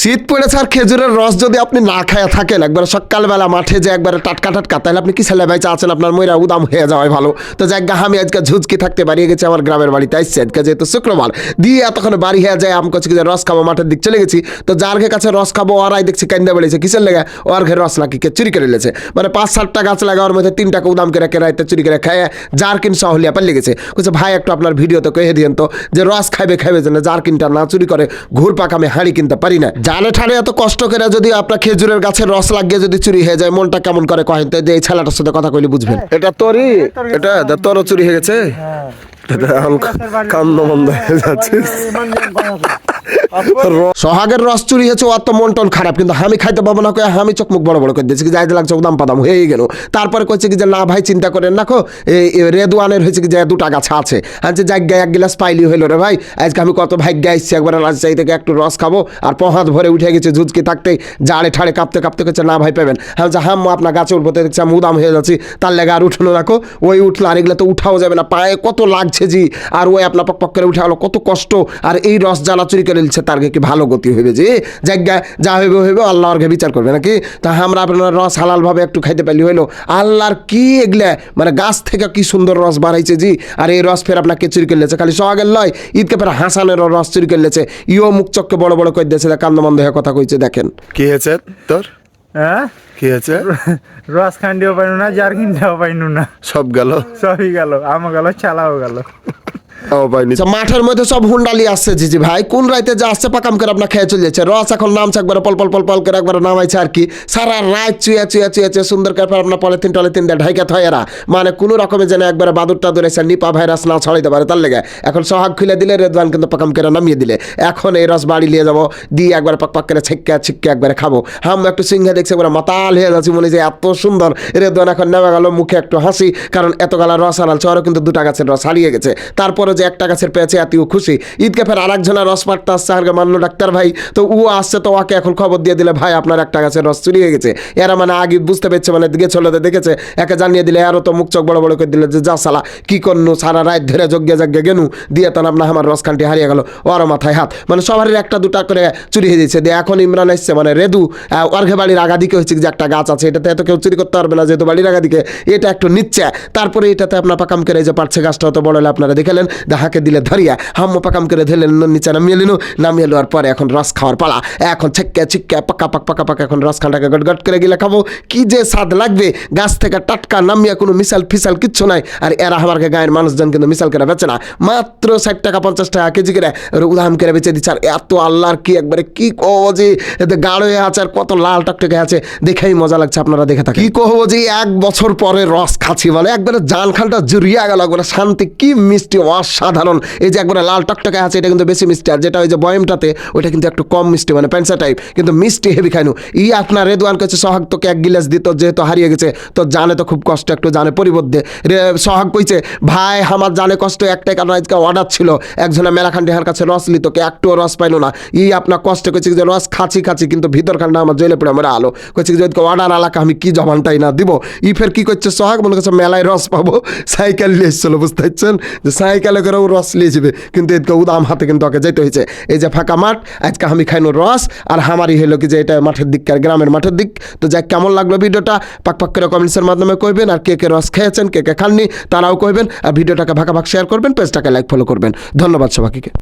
শীত পড়েছে আর খেজুরের রস যদি আপনি না খায়া থাকেন, একবার সকালবেলা মাঠে যে একবারে টাটকা টাটকা, তাহলে আপনি কি ছেলে ভাই চাচ্ছেন আপনার ময়রা উদাম হয়ে যাওয়াই ভালো। তো জায়গা আমি আজকে ঝুঁচকি থাকতে বাড়িয়ে গেছি, আমার গ্রামের বাড়িতে আসছে আজকে যেহেতু শুক্রবার, দিয়ে এতক্ষণ বাড়ি হয়ে যায় আমি করছি যে রস খাব, মাঠের দিক চলে গেছি। তো যার ঘে কাছে রস খাব, ওরাই দেখছি কেন্দা বেড়েছে কিসের লেগে? ওর ঘে রস নাকি কে চুরি করে লেছে। মানে পাঁচ সাতটা গাছ লাগা, ওর মধ্যে তিনটাকে উদাম করে কেরাইতে চুরি করে খায়, যার কিন সহলিয়া পাল্লে গেছে। বলছে ভাই, একটু আপনার ভিডিওতে কয়ে দিয়েন তো, যে রস খাইবে খাইবে যেন যার কিনটা না চুরি করে ঘুর পাক আমি হাঁড়ি কিনতে পারি না। জানে ঠানে এত কষ্ট করে যদি আপনার খেজুরের গাছের রস লাগিয়ে যদি চুরি হয়ে যায় মনটা কেমন করে কহেন? তো যে এই ছেলেটার সাথে কথা কইলে বুঝবেন। এটা তোরই এটা তোরও চুরি হয়ে গেছে। এখন কান্দ বন্ধ হয়ে যাচ্ছে। সোহাগের রস চুরি হয়েছে ওর তো মন টন খারাপ, কিন্তু আমি খাইতে পাবো না, কয়ে আমি চোখ মুখ বড় বড় করে দিয়েছি। কি যাইতে লাগছে, উদাম পাদাম হয়ে গেল। তারপরে কইছে কি যে, না ভাই, চিন্তা করেন রাখো রেদওয়ানের হয়েছে কি যে দুটা গাছ আছে। আনছে যাক এক গিলাস পাইলি হইল রে ভাই, আজকে আমি কত ভাগ্য আসছি একবার রাজশাহী থেকে একটু রস খাব, আর পহাত ভরে উঠে গেছে ঝুঁচকি থাকতে জাড়ে ঠাড়ে কাঁপতে কাঁপতে করছে না ভাই, পাবেন। আমি যে হাম আপনার গাছে উঠবো দেখছি আমি উদাম হয়ে যাচ্ছি, তার লেগে আর উঠল রাখো ওই উঠল, আর এগুলো তো উঠাও যাবে না, পায়ে কত লাগছে জি, আর ওই আপনার পক পক করে উঠে কত কষ্ট, আর এই রস জ্বালা চুরি করে নিচ্ছে। তার কি ভালো গতি হইবে যে জায়গা যা হইবে হইবে আল্লাহ আরকে বিচার করবে নাকি? তা আমরা আপনার রস হালালভাবে একটু খাইতে পারলি হইল আল্লাহর কি এগুলা মানে গাছ থেকে কি সুন্দর রস বাড়াইছে জি? আর এই রস ফের আপনাকে চুরি করে লেছে খালি সোহাগের লয় ঈদকে ফের হাসানেরও রস চুরি করে লেছে। ইও মুখ চক্কে বড় বড় করে দিয়েছে কান্দ মন্দ হয়ে কথা কইছে দেখেন। কি হয়েছে তোর? হ্যাঁ? কি হয়েছে? রস খান্ডিও পাইনু না জার্কিনটাও পাইনু না। সব গেল। সবই গেল আমও গেল চালাও গেল। ও আচ্ছা, মাঠের মধ্যে সব হুন্ডালি আসছে জিজি ভাই। কোন রাইতে যে আসছে পাকাম করে আপনার খেয়ে চলে যাচ্ছে। রস এখন নামছে একবার পল পল পল পল করে একবার নামাইছে আর কি। সারা রাত চুয়া চুয়া চুয়া সুন্দর করে আপনার পলিথিন টলিথিন দিয়ে ঢাইকা থয়েরা মানে কোনো রকমে যেন একবারে বাদুর টাদুর এসে নিপা ভাইরাস না ছড়াইতে পারে তার লেগে। এখন সোহাগ খুলে দিলে রেদওয়ান কিন্তু পাকাম করে নামিয়ে দিলে। এখন এই রস বাড়ি নিয়ে যাব দিয়ে একবার পাক পাক করে ছিক্কা ছিক্কা একবারে খাব। হাম একটু সিংহে দেখছে একবার মাতাল হয়ে যাচ্ছি মনে যে এত সুন্দর। রেদওয়ান এখন নেমে গেল মুখে একটু হাসি কারণ এত গালা রস আনাল চরও কিন্তু দুটা গাছের রস হারিয়ে গেছে। তারপরে যে একটা গাছের পেয়েছে এতিও খুশি। ঈদকে ফের আর একজনের রস পাটতে আসছে আর মান্য ডাক্তার ভাই। তো ও আসছে, তো ওকে এখন খবর দিয়ে দিলে, ভাই, আপনার একটা গাছের রস চুরি হয়ে গেছে। এরা মানে আগে বুঝতে পেরেছে মানে চলে দেখেছে। একে জানিয়ে দিলে আরও তো মুখ চোখ বড় বড় করে দিলে যে, যা সালা, কি করনু, সারা রাত ধরে যজ্ঞে যজ্ঞে গেনু, দিয়ে তো আপনার আমার রস খানটি হারিয়ে গেল ওর মাথায় হাত। মানে সবারই একটা দুটা করে চুরি হয়ে দিয়েছে দিয়ে এখন ইমরান এসছে মানে রেদু অর্ঘে বাড়ির আগা দিকে হচ্ছে যে একটা গাছ আছে, এটাতে এত কেউ চুরি করতে পারবে না, যেহেতু বাড়ির আগা দিকে এটা একটু নিচ্ছে, তারপরে এটাতে আপনার পাকাম করে যে পারছে গাছটা, অত বড় হলে আপনারা দেখলেন দেখাকে দিলে ধরিয়া হাম্ম পাকাম করে ধরলেন নিচে নামিয়ে নিল নামিয়ে নেওয়ার পরে এখন রস খাওয়ার পালা। এখন ছিক্কা ছিক্কা পাকা পাক পাকা পাকা এখন রস খানটাকে গট গট করে গেলে খাব। কি যে স্বাদ লাগবে। গাছ থেকে টাটকা নামিয়া কোনো মিশাল ফিসাল কিচ্ছু নাই। আর এরা আমার গায়ের মানুষজন কিন্তু মিশাল করে বেচে না। মাত্র ষাট টাকা, পঞ্চাশ টাকা কেজি করে উদাম করে বেচে দিচ্ছে। আর এত আল্লাহর কি একবারে কি কহবো যে গাঢ় হয়ে আছে আর কত লাল টকটকে আছে। দেখেই মজা লাগছে আপনারা দেখে থাকেন। কি কহবো যে, এক বছর পরে রস খাচ্ছি বলে। একবারে জান খানটা জুড়িয়া গেল। একবারে শান্তি, কি মিষ্টি অসাধারণ এই যে একবারে লাল টকটকে আছে, এটা কিন্তু বেশি মিষ্টি। আর যেটা ওই যে বয়মটাতে, ওইটা কিন্তু একটু কম মিষ্টি মানে প্যান্সা টাইপ কিন্তু মিষ্টি হেভি খাইনু। ই আপনার রেদওয়ান কাছে সোহাগ তোকে এক গিলাস দিত যেহেতু হারিয়ে গেছে তো জানে তো খুব কষ্ট, একটু জানে পরিবর্তে। রে, সোহাগ কইছে, ভাই, আমার জানে কষ্ট, একটাই কারণ আজকে অর্ডার ছিল। একজনে মেলাখান ডেহার কাছে রস লিত, কে একটুও রস পাইলো না। ই আপনার কষ্ট করছে যে, রস খাচ্ছি খাচ্ছি, কিন্তু ভিতর খানটা আমার জেলে পড়ে, আমার আলো। কইছে যে অর্ডার আলাকা, আমি কি জবানটাই না দিব? ই ফের কি করছে সোহাগ, মনে করছে মেলায় রস পাবো। সাইকেল নিয়ে এসেছিল, বুঝতে পারছেন? যে সাইকেলে করেও রস লিয়ে যাবে। কিন্তু এদিকে উদাম হাতে কিন্তু ওকে যেতে হয়েছে। এই যে ফাঁকা মাঠ, আজকে আমি খাইনো রস। আর আমারই হইল কি যে এটা মাঠের দিক আর গ্রামের মাঠের দিক। তো যাক, কেমন লাগল ভিডিওটা? পাক পাক করে কমেন্টসের মাধ্যমে কইবেন আর কে কে রস খেয়েছেন, কে কে খাননি, তারাও কইবেন। আর ভিডিওটাকে ফাঁকা ভাগ শেয়ার করবেন, পেজটাকে লাইক ফলো করবেন। ধন্যবাদ সবাইকে।